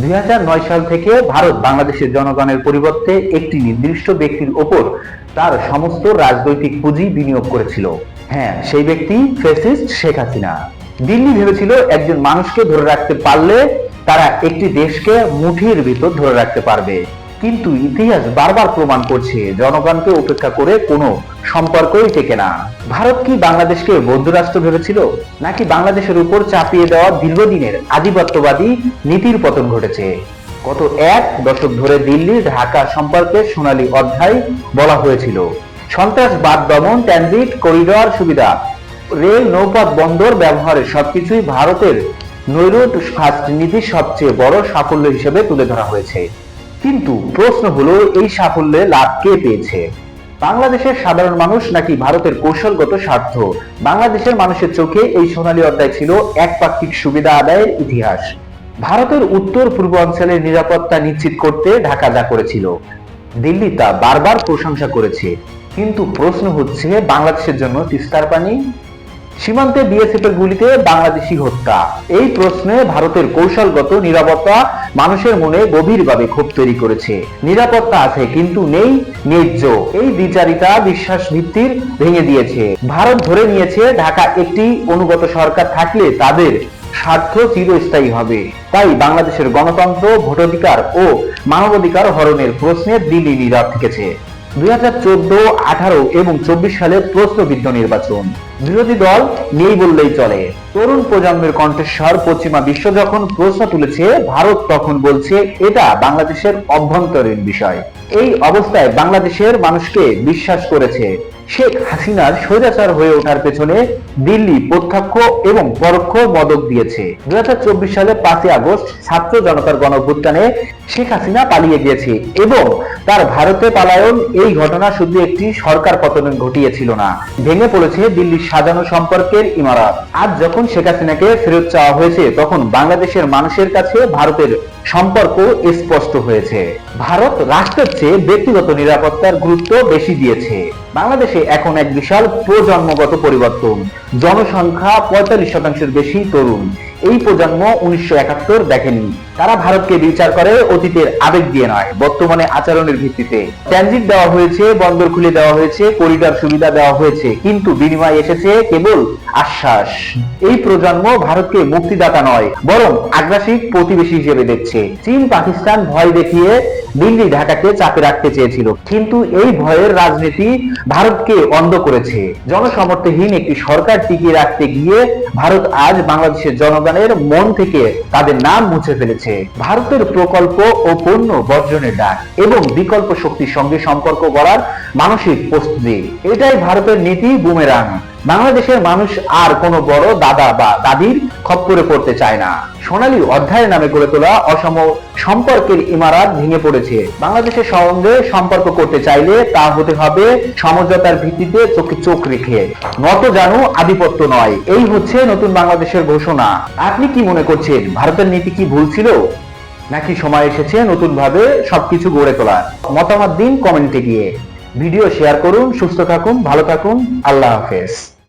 দুই সাল থেকে ভারত বাংলাদেশের জনগণের পরিবর্তে একটি নির্দিষ্ট ব্যক্তির ওপর তার সমস্ত রাজনৈতিক পুঁজি বিনিয়োগ করেছিল। হ্যাঁ সেই ব্যক্তি ফেসিস্ট শেখ হাসিনা। দিল্লি ভেবেছিল একজন মানুষকে ধরে রাখতে পারলে তারা একটি দেশকে মুঠির ভিতর ধরে রাখতে পারবে। কিন্তু ইতিহাস বারবার প্রমাণ করছে, জনগণকে উপেক্ষা করে কোনো সম্পর্কই টেকে না। ভারত কি বাংলাদেশকে বৌদ্ধ রাষ্ট্র ভেবেছিল, নাকি বাংলাদেশের উপর চাপিয়ে দেওয়া দীর্ঘদিনের আধিপত্যবাদী নীতির পতন ঘটেছে? গত এক দশক ধরে দিল্লি ঢাকা সম্পর্কে সোনালী অধ্যায় বলা হয়েছিল সন্ত্রাসবাদ দমন, ট্রানজিট, করিডর সুবিধা, রেল নৌপথ বন্দর ব্যবহারের সবকিছুই ভারতের নৈরুট ফাস্ট নীতির সবচেয়ে বড় সাফল্য হিসেবে তুলে ধরা হয়েছে। কিন্তু প্রশ্ন হলো, এই সাফল্যে লাভ কে পেয়েছে? বাংলাদেশের সাধারণ মানুষ নাকি ভারতের কৌশলগত স্বার্থ? বাংলাদেশের মানুষের চোখে এই সোনালী অধ্যায় ছিল একপাক্ষিক সুবিধা আদায়ের ইতিহাস। ভারতের উত্তর পূর্ব অঞ্চলের নিরাপত্তা নিশ্চিত করতে ঢাকা যা করেছিল। দিল্লি তা বারবার প্রশংসা করেছে। কিন্তু প্রশ্ন হচ্ছে, বাংলাদেশের জন্য তিস্তার পানি? সীমান্তে বিএসএফ এর গুলিতে বাংলাদেশি হত্যা। এই প্রশ্নে ভারতের কৌশলগত নিরাপত্তা মানুষের মনে গভীরভাবে ক্ষোভ তৈরি করেছে। নিরাপত্তা আছে, কিন্তু নেই ন্যায্য। এই দ্বিচারিতা বিশ্বাস ভিত্তির ভেঙে দিয়েছে। ভারত ধরে নিয়েছে, ঢাকা একটি অনুগত সরকার থাকলে তাদের স্বার্থ চিরস্থায়ী হবে। তাই বাংলাদেশের গণতন্ত্র, ভোটাধিকার ও মানবাধিকার হরণের প্রশ্নে দিল্লি নীরব থেকেছে। দুই হাজার চোদ্দ, আঠারো এবং চব্বিশ সালে প্রশ্নবিদ্ধ নির্বাচন। বিরোধী দল নেই বললেই চলে। তরুণ প্রজন্মের কণ্ঠস্বর পশ্চিমা বিশ্ব যখন প্রশ্ন তুলেছে, ভারত তখন বলছে, এটা বাংলাদেশের অভ্যন্তরীণ বিষয়। এই অবস্থায় বাংলাদেশের মানুষকে বিশ্বাস করেছে। শেখ হাসিনার স্বৈরাচার হয়ে ওঠার পেছনে দিল্লি প্রত্যক্ষ এবং পরোক্ষ মদক দিয়েছে। দুই সালে পাঁচই আগস্ট ছাত্র জনতার গণভুত্থানে শেখ হাসিনা পালিয়ে গিয়েছে এবং তার ভারতে পালায়ন এই ঘটনা শুধু একটি সরকার পতন ঘটিয়েছিল না, ভেঙে পড়েছে দিল্লির সাজানো সম্পর্কের ইমারত। আজ যখন শেখ হাসিনাকে ফেরত চাওয়া হয়েছে, তখন বাংলাদেশের মানুষের কাছে ভারতের সম্পর্ক স্পষ্ট হয়েছে। ভারত রাষ্ট্রের চেয়ে ব্যক্তিগত নিরাপত্তার গুরুত্ব বেশি দিয়েছে। বাংলাদেশে এখন এক বিশাল প্রজন্মগত পরিবর্তন। জনসংখ্যা পঁয়তাল্লিশ শতাংশের বেশি তরুণ। এই প্রজন্ম উনিশশো একাত্তর দেখেনি। তারা ভারতকে বিচার করে, অতীতের আবেগ দিয়ে নয়, বর্তমানে আচরণের ভিত্তিতে। ট্রানজিট দেওয়া হয়েছে, বন্দর খুলে দেওয়া হয়েছে করিডর সুবিধা দেওয়া হয়েছে, কিন্তু বিনিময় এসেছে কেবল আশ্বাস। এই প্রজন্ম ভারতকে মুক্তিদাতা নয়, বরং আগ্রাসিক প্রতিবেশী হিসেবে দেখছে। চীন পাকিস্তান ভয় দেখিয়ে দিল্লি ঢাকাকে চাপে রাখতে চেয়েছিল। কিন্তু এই ভয়ের রাজনীতি ভারতকে অন্ধ করেছে। জনসমর্থহীন একটি সরকার টিকিয়ে রাখতে গিয়ে ভারত আজ বাংলাদেশের জনগণের মন থেকে তাদের নাম মুছে ফেলেছে। ভারতের প্রকল্প ও পণ্য বর্জনের ডাক এবং বিকল্প শক্তির সঙ্গে সম্পর্ক করার মানসিক প্রস্তুতি। এটাই ভারতের নীতি বুমেরাং। বাংলাদেশের মানুষ আর কোনো বড় দাদা বা দাদির খপ্পরে পড়তে চায় না। সোনালী অধ্যায়ের নামে গড়ে তোলা অসম সম্পর্কের ইমারাত ভেঙে পড়েছে। বাংলাদেশের সঙ্গে সম্পর্ক করতে চাইলে তা হতে হবে সমঝোতার ভিত্তিতে চোখে চোখ রেখে। নত জানু আধিপত্য নয়। এই হচ্ছে নতুন বাংলাদেশের ঘোষণা। আপনি কি মনে করছেন, ভারতের নীতি কি ভুল ছিল? নাকি সময় এসেছে নতুন ভাবে সবকিছু গড়ে তোলার? মতামত দিন কমেন্টে গিয়ে। ভিডিও শেয়ার করুন, সুস্থ থাকুন, ভালো থাকুন, আল্লাহ হাফেজ।